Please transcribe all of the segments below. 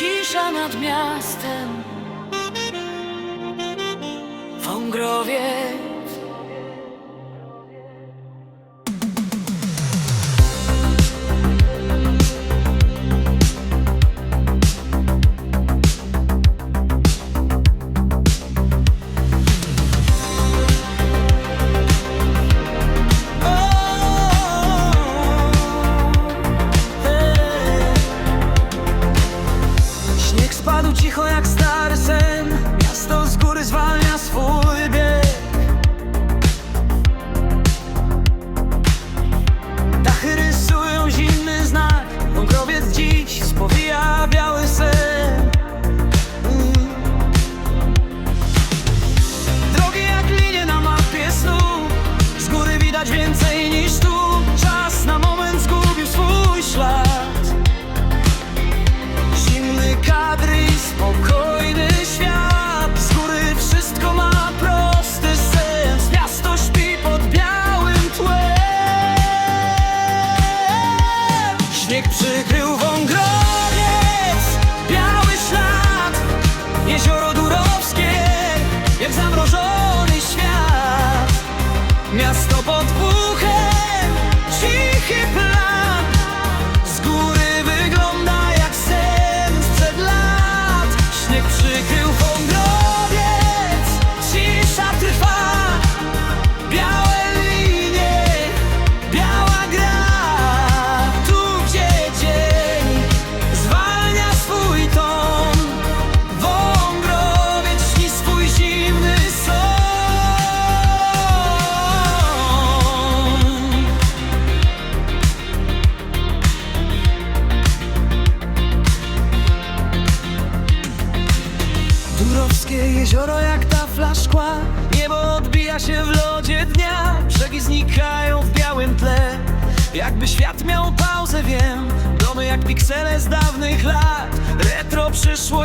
cisza nad miastem. Wągrowie Śnieg przykrył wągrodę Morskie jezioro jak tafla szkła Niebo odbija się w lodzie dnia. Brzegi znikają w białym tle. Jakby świat miał pauzę, wiem. Domy jak piksele z dawnych lat. Retro przyszło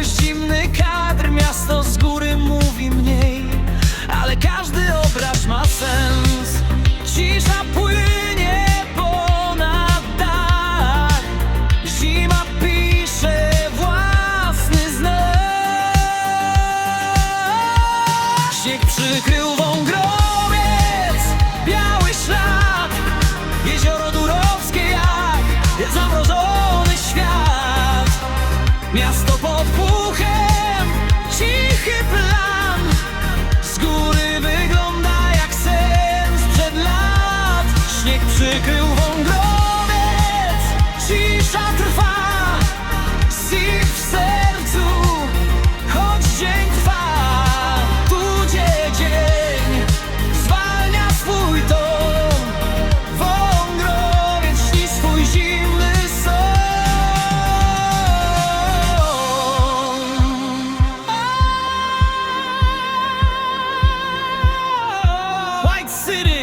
przykrył city.